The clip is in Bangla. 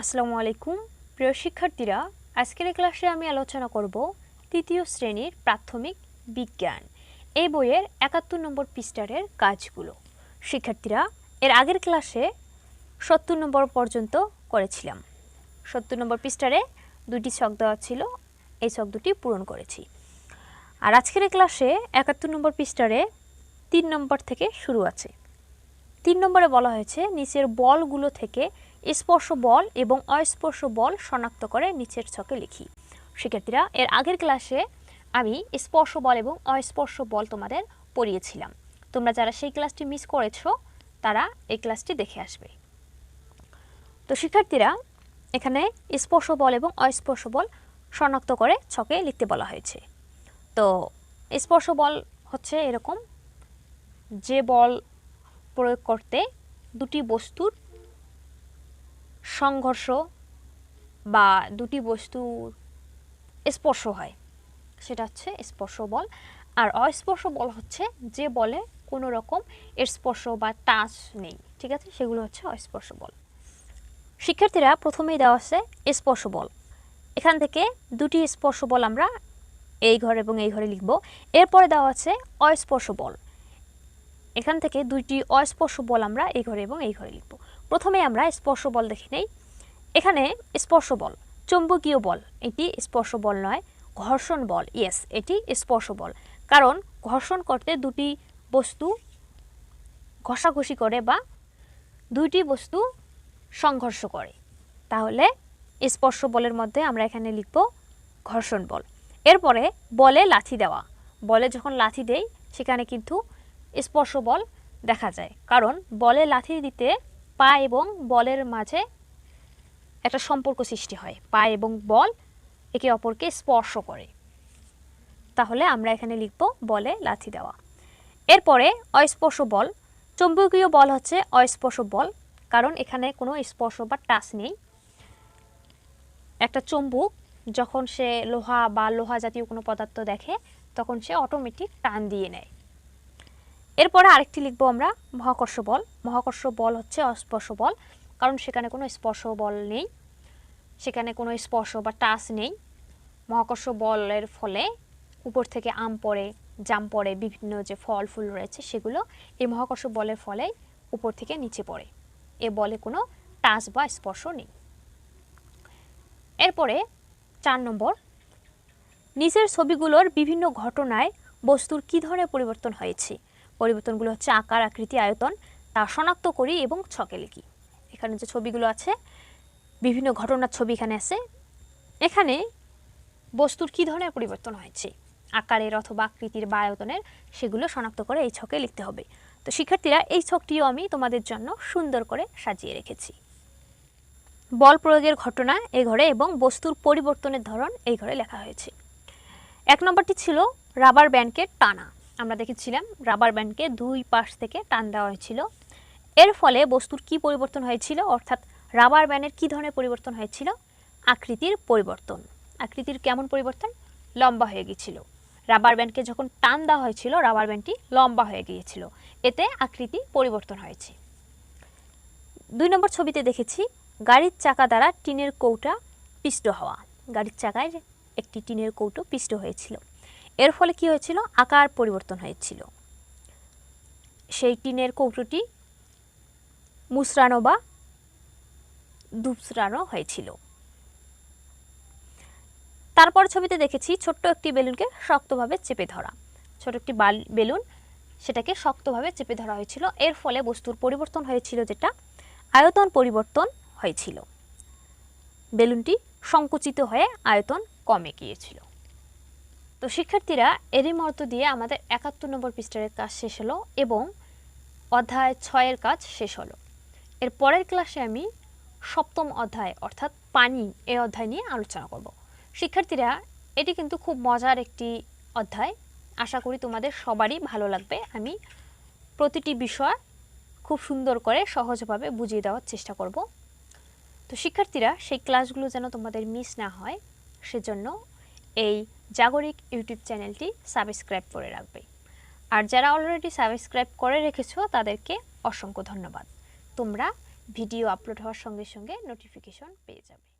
আসসালামু আলাইকুম। প্রিয় শিক্ষার্থীরা, আজকের ক্লাসে আমি আলোচনা করব তৃতীয় শ্রেণির প্রাথমিক বিজ্ঞান। এই বইয়ের একাত্তর নম্বর পৃষ্ঠারের কাজগুলো। শিক্ষার্থীরা, এর আগের ক্লাসে সত্তর নম্বর পর্যন্ত করেছিলাম। সত্তর নম্বর পৃষ্ঠারে দুটি ছক দেওয়া ছিল, এই ছক দুটি পূরণ করেছি। আর আজকের ক্লাসে একাত্তর নম্বর পৃষ্ঠারে তিন নম্বর থেকে শুরু আছে। তিন নম্বরে বলা হয়েছে, নিচের বলগুলো থেকে স্পর্শ বল এবং অস্পর্শ বল শনাক্ত করে নিচের ছকে লিখি। শিক্ষার্থীরা, এর আগের ক্লাসে আমি স্পর্শ বল এবং অস্পর্শ বল তোমাদের পড়িয়েছিলাম। তোমরা যারা সেই ক্লাসটি মিস করেছ, তারা এই ক্লাসটি দেখে আসবে। তো শিক্ষার্থীরা, এখানে স্পর্শ বল এবং অস্পর্শ বল শনাক্ত করে ছকে লিখতে বলা হয়েছে। তো স্পর্শ বল হচ্ছে এরকম, যে বল প্রয়োগ করতে দুটি বস্তুর সংঘর্ষ বা দুটি বস্তুর স্পর্শ হয়। সেটা হচ্ছে স্পর্শ বল। আর অস্পর্শ বল হচ্ছে যে বলে কোনো রকম স্পর্শ বা টাচ নেই, ঠিক আছে? সেগুলো হচ্ছে অস্পর্শ বল। শিক্ষার্থীরা প্রথমেই দেওয়া আছে স্পর্শ বল। এখান থেকে দুটি স্পর্শ বল আমরা এই ঘর এবং এই ঘরে লিখব। এরপরে দেওয়া আছে অস্পর্শ বল। এখান থেকে দুইটি অস্পর্শ বল আমরা এই ঘরে এবং এই ঘরে লিখব। প্রথমে আমরা স্পর্শ বল দেখে নেই। এখানে স্পর্শ বল চৌম্বকীয় বল, এটি স্পর্শ বল নয়, ঘর্ষণ বল ইয়েস এটি স্পর্শ বল কারণ ঘর্ষণ করতে দুটি বস্তু ঘষাঘষি করে বা দুইটি বস্তু সংঘর্ষ করে। তাহলে স্পর্শ বলের মধ্যে আমরা এখানে লিখব ঘর্ষণ বল। এরপরে বলে লাথি দেওয়া। বলে যখন লাথি দেই, সেখানে কিন্তু স্পর্শ বল দেখা যায়। কারণ বলে লাথি দিতে পা এবং বলের মাঝে একটা সম্পর্ক সৃষ্টি হয়। পা এবং বল একে অপরকে স্পর্শ করে। তাহলে আমরা এখানে লিখব বলে লাথি দেওয়া। এরপরে অস্পর্শ বল চৌম্বকীয় বল হচ্ছে অস্পর্শ বল কারণ এখানে কোনো স্পর্শ বা টাচ নেই। একটা চুম্বক যখন সে লোহা বা লোহা জাতীয় কোনো পদার্থ দেখে, তখন সে অটোমেটিক টান দিয়ে নেয়। এরপরে আরেকটি লিখব আমরা, মহাকর্ষ বল। মহাকর্ষ বল হচ্ছে অস্পর্শ বল, কারণ সেখানে কোনো স্পর্শ বল নেই, সেখানে কোনো স্পর্শ বা টাচ নেই। মহাকর্ষ বলের ফলে উপর থেকে আম পড়ে, জাম পড়ে, বিভিন্ন যে ফল ফুল রয়েছে সেগুলো এই মহাকর্ষ বলের ফলে উপর থেকে নিচে পড়ে। এ বলে কোনো টাচ বা স্পর্শ নেই। এরপরে চার নম্বর, নিচের ছবিগুলোর বিভিন্ন ঘটনায় বস্তুর কী ধরনের পরিবর্তন হয়েছে? পরিবর্তনগুলো হচ্ছে আকার, আকৃতি, আয়তন, তা শনাক্ত করি এবং ছকে লিখি। এখানে যে ছবিগুলো আছে, বিভিন্ন ঘটনার ছবি এখানে আছে। এখানে বস্তুর কী ধরনের পরিবর্তন হয়েছে? আকারের অথবা আকৃতির বা আয়তনের, সেগুলো শনাক্ত করে এই ছকে লিখতে হবে। তো শিক্ষার্থীরা, এই ছকটিও আমি তোমাদের জন্য সুন্দর করে সাজিয়ে রেখেছি। বল প্রয়োগের ঘটনা এই ঘরে এবং বস্তুর পরিবর্তনের ধরন এই ঘরে লেখা হয়েছে। এক নম্বরটি ছিল রাবার ব্যান্ডকে টানা। আমরা দেখেছিলাম রাবার ব্যান্ডকে দুই পাশ থেকে টান দেওয়া হয়েছিল। এর ফলে বস্তুর কি পরিবর্তন হয়েছিল? অর্থাৎ রাবার ব্যান্ডের কী ধরনের পরিবর্তন হয়েছিল? আকৃতির পরিবর্তন। আকৃতির কেমন পরিবর্তন? লম্বা হয়ে গিয়েছিল। রাবার ব্যান্ডকে যখন টান দেওয়া হয়েছিল, রাবার ব্যান্ডটি লম্বা হয়ে গিয়েছিল। এতে আকৃতি পরিবর্তন হয়েছে। দুই নম্বর ছবিতে দেখেছি গাড়ির চাকা দ্বারা টিনের কৌটা পিষ্ট হওয়া। গাড়ির চাকায় একটি টিনের কৌটো পিষ্ট হয়েছিল। এর ফলে কি হয়েছিল? আকার পরিবর্তন হয়েছিল। সেই টিনের কৌটোটি মুসরানো বা দুসরানো হয়েছিল। তারপর ছবিতে দেখেছি ছোট্ট একটি বেলুনকে শক্তভাবে চেপে ধরা। ছোট একটি বাল- বেলুন সেটাকে শক্তভাবে চেপে ধরা হয়েছিল। এর ফলে বস্তুর পরিবর্তন হয়েছিল যেটা, আয়তন পরিবর্তন হয়েছিল। বেলুনটি সংকুচিত হয়ে আয়তন কমে গিয়েছিল। তো শিক্ষার্থীরা এরই মধ্য দিয়ে আমাদের একাত্তর নম্বর পৃষ্ঠারের কাজ শেষ হলো এবং অধ্যায় ছয়ের কাজ শেষ হলো। এর পরের ক্লাসে আমি সপ্তম অধ্যায় অর্থাৎ পানি এই অধ্যায় নিয়ে আলোচনা করব। শিক্ষার্থীরা, এটি কিন্তু খুব মজার একটি অধ্যায়। আশা করি তোমাদের সবারই ভালো লাগবে। আমি প্রতিটি বিষয় খুব সুন্দর করে সহজভাবে বুঝিয়ে দেওয়ার চেষ্টা করব। তো শিক্ষার্থীরা, সেই ক্লাসগুলো যেন তোমাদের মিস না হয়, সেজন্য এই জাগরিক ইউটিউব চ্যানেলটি সাবস্ক্রাইব করে রাখবে। আর যারা অলরেডি সাবস্ক্রাইব করে রেখেছো, তাদেরকে অসংখ্য ধন্যবাদ। তোমরা ভিডিও আপলোড হওয়ার সঙ্গে সঙ্গে নোটিফিকেশন পেয়ে যাবে।